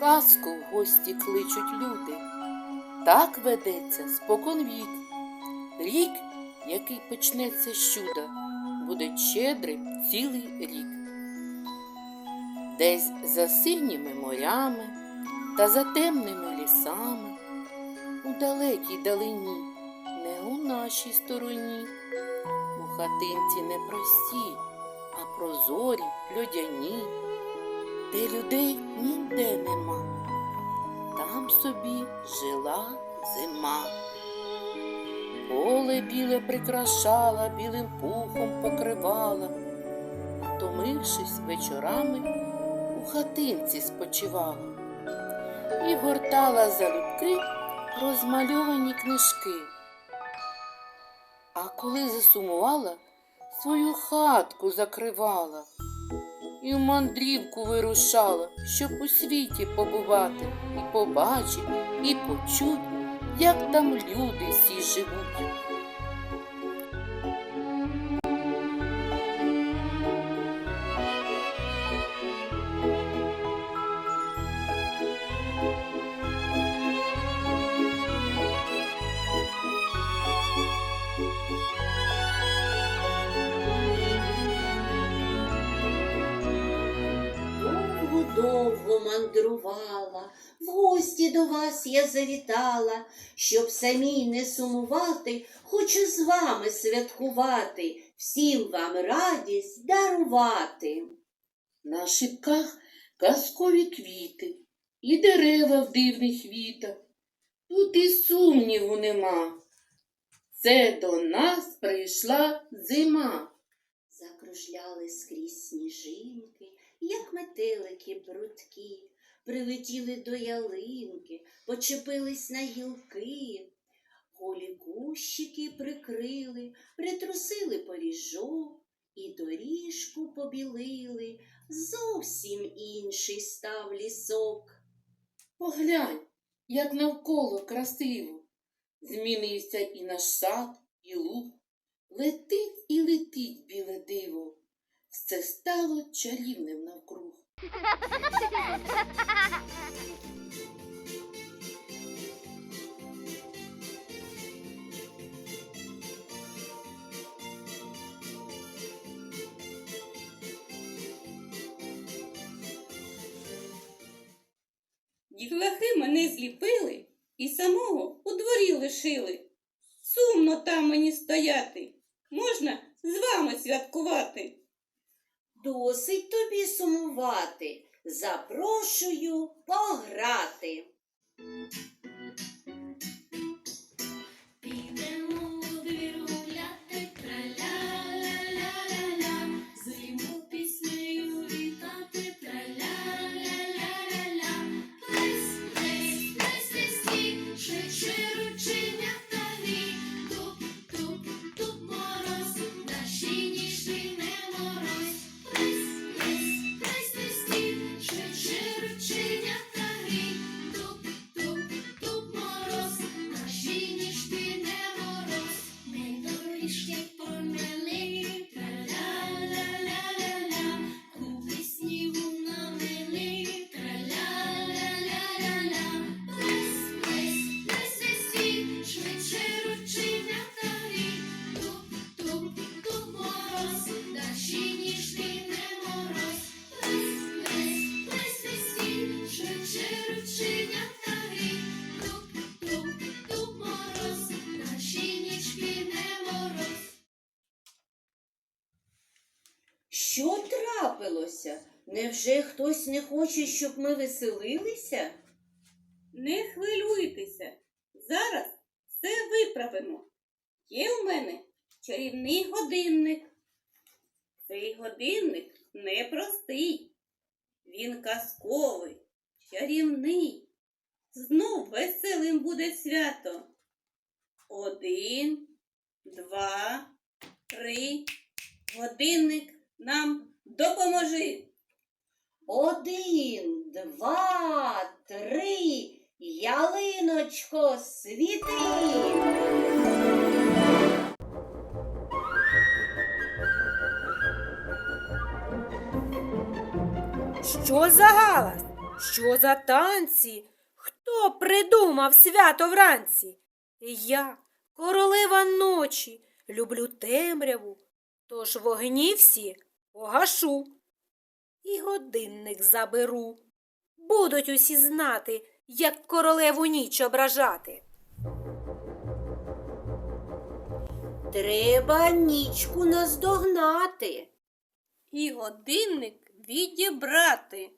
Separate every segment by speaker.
Speaker 1: казку в гості кличуть люди. Так ведеться споконвік. Рік, який почнеться з чуда, буде щедрим цілий рік. Десь за синіми морями та за темними лісами, у далекій далині, не у нашій стороні, у хатинці не прості, а прозорі, льодяні, де людей ніде нема, там собі жила зима. Поле біле прикрашала, білим пухом покривала, втомившись вечорами, у хатинці спочивала і гортала залюбки розмальовані книжки. А коли засумувала, свою хатку закривала і в мандрівку вирушала, щоб у світі побувати і побачить, і почуть, як там люди всі живуть.
Speaker 2: Мандрувала, в гості до вас я завітала, щоб самій не сумувати, хочу з вами святкувати, всім вам радість дарувати.
Speaker 1: На шипках казкові квіти і дерева в дивних вітах. Тут і сумніву нема. Це до нас прийшла зима.
Speaker 2: Закружляли скрізь сніжинки, як метелики прудкі, прилетіли до ялинки, почепились на гілки, голі кущики прикрили, притрусили поріжок і доріжку побілили, зовсім інший став лісок.
Speaker 1: Поглянь, як навколо красиво. Змінився і наш сад, і луг. Летить і летить біле диво. Все стало чарівним навкруг.
Speaker 3: Дітлахи мене зліпили і самого у дворі лишили. Сумно там мені стояти. Можна з вами святкувати.
Speaker 2: Досить тобі сумувати, запрошую пограти. Трапилося? Невже хтось не хоче, щоб ми веселилися?
Speaker 3: Не хвилюйтеся. Зараз все виправимо. Є у мене чарівний годинник. Цей годинник непростий. Він казковий, чарівний. Знов веселим буде свято. Один, два, три. Годинник нам допоможи.
Speaker 2: Один, два, три, ялиночко, світи.
Speaker 4: Що за галас? Що за танці? Хто придумав свято вранці? Я, королева ночі, люблю темряву, тож вогні всі погашу. І годинник заберу. Будуть усі знати, як королеву ніч ображати.
Speaker 2: Треба нічку наздогнати.
Speaker 3: І годинник відібрати.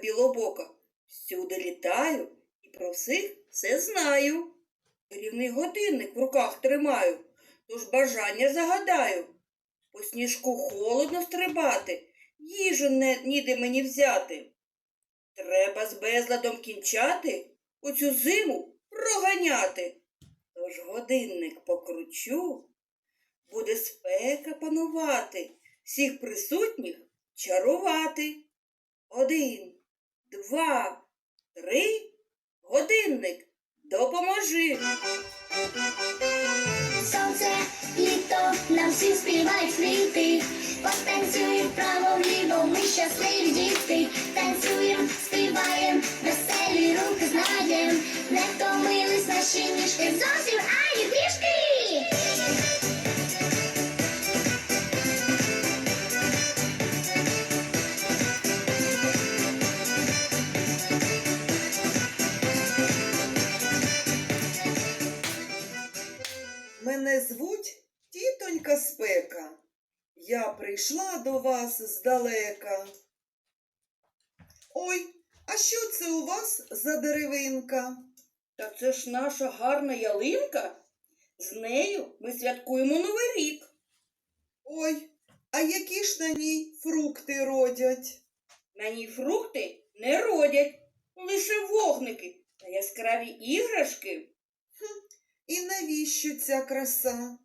Speaker 5: Білобока. Всюди літаю і про всіх все знаю. Рівний годинник в руках тримаю, тож бажання загадаю. По сніжку холодно стрибати, їжу не, ніде мені взяти. Треба з безладом кінчати, оцю зиму проганяти. Тож годинник покручу, буде спека панувати, всіх присутніх чарувати. Один, два, три. Годинник, допоможи.
Speaker 6: Сонце, літо, нам всім співають квіти. Потанцюєм вправо вліво, ми щасливі діти. Танцюєм, співаєм, веселі руки знаєм. Не втомились наші ніжки зовсім
Speaker 5: а що це у вас за деревинка? Та це ж наша гарна ялинка. З нею ми святкуємо Новий рік. Ой, а які ж на ній фрукти родять? На ній фрукти не родять, лише вогники та яскраві іграшки. І навіщо ця краса?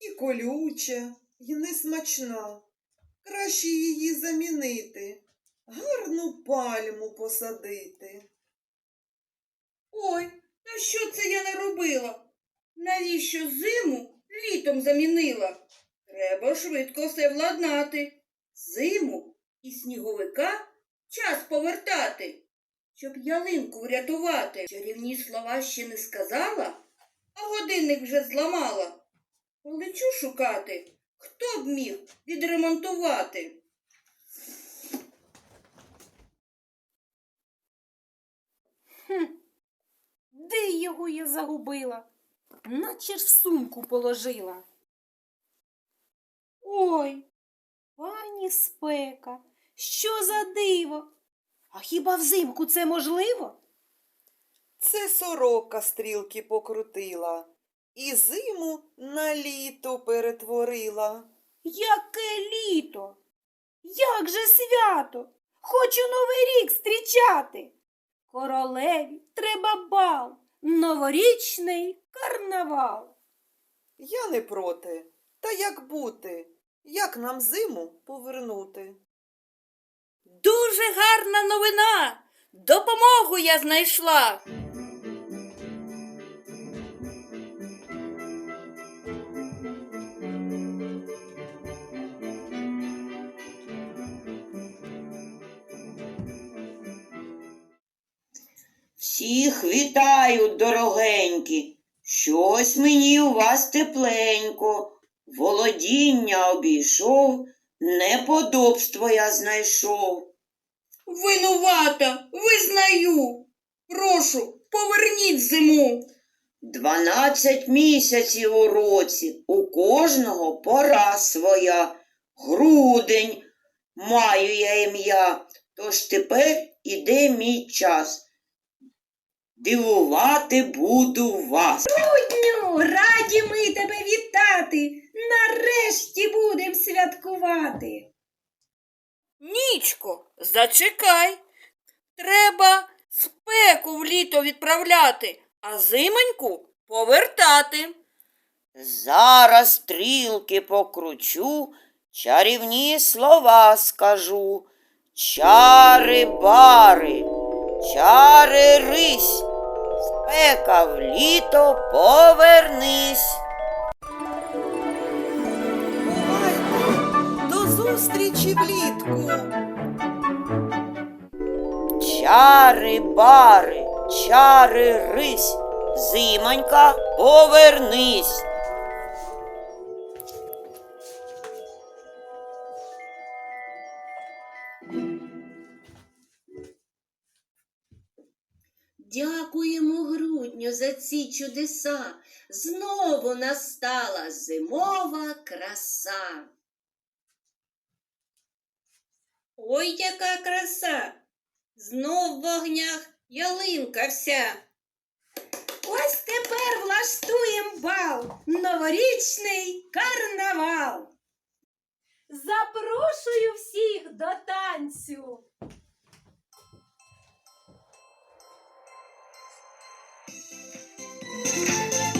Speaker 5: І колюча, і несмачна. Краще її замінити, гарну пальму посадити. Ой, а що це я не робила? Навіщо зиму літом замінила? Треба швидко все владнати. Зиму і сніговика час повертати, щоб ялинку врятувати. Чарівні слова ще не сказала, а годинник вже зламала. Полечу шукати, хто б міг відремонтувати.
Speaker 4: Де його я загубила? Наче ж в сумку положила. Ой, пані спека, що за диво? А хіба взимку це можливо?
Speaker 7: Це сорока стрілки покрутила і зиму на літо перетворила.
Speaker 4: Яке літо? Як же свято? Хочу новий рік зустрічати. Королеві треба бал, новорічний карнавал.
Speaker 7: Я не проти. Та як бути? Як нам зиму повернути?
Speaker 3: Дуже гарна новина. Допомогу я знайшла.
Speaker 8: Всіх вітаю, дорогенькі. Щось мені у вас тепленько. Володіння обійшов, неподобство я знайшов.
Speaker 5: Винувата, визнаю. Прошу, поверніть зиму.
Speaker 8: Дванадцять місяців у році, у кожного пора своя. Грудень маю я ім'я, тож тепер іде мій час. Дивувати буду вас.
Speaker 4: Ну, раді ми тебе вітати. Нарешті будем святкувати.
Speaker 3: Нічко, зачекай. Треба спеку в літо відправляти, а зимоньку повертати.
Speaker 8: Зараз стрілки покручу, чарівні слова скажу. Чари бари, чари рись, спека в літо повернись.
Speaker 7: Бувайте! До зустрічі влітку!
Speaker 8: Чари бари, чари рись, зимонька, повернись.
Speaker 2: Дякуємо грудню за ці чудеса. Знову настала зимова краса.
Speaker 9: Ой, яка краса! Знов в вогнях ялинка вся.
Speaker 4: Ось тепер влаштуєм бал, новорічний карнавал. Запрошую всіх до танцю.
Speaker 10: うん。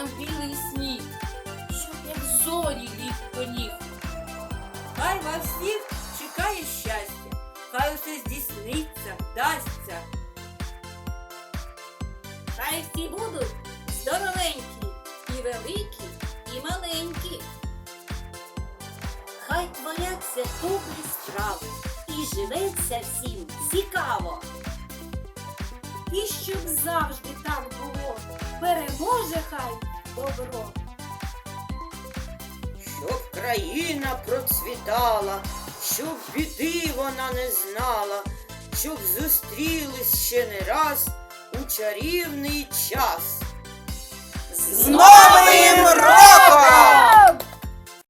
Speaker 10: Нам білий сніг, щоб як зорі ліг по ніг.
Speaker 3: Хай вас всіх чекає щастя, хай усе здійсниться, вдасться.
Speaker 4: Хай всі будуть здоровенькі, і великі, і маленькі. Хай творяться добрі справи, і живеться всім цікаво. І щоб завжди так було, переможе хай добро.
Speaker 8: Щоб країна процвітала, щоб біди вона не знала, щоб зустрілись ще не раз у чарівний час.
Speaker 7: З Новим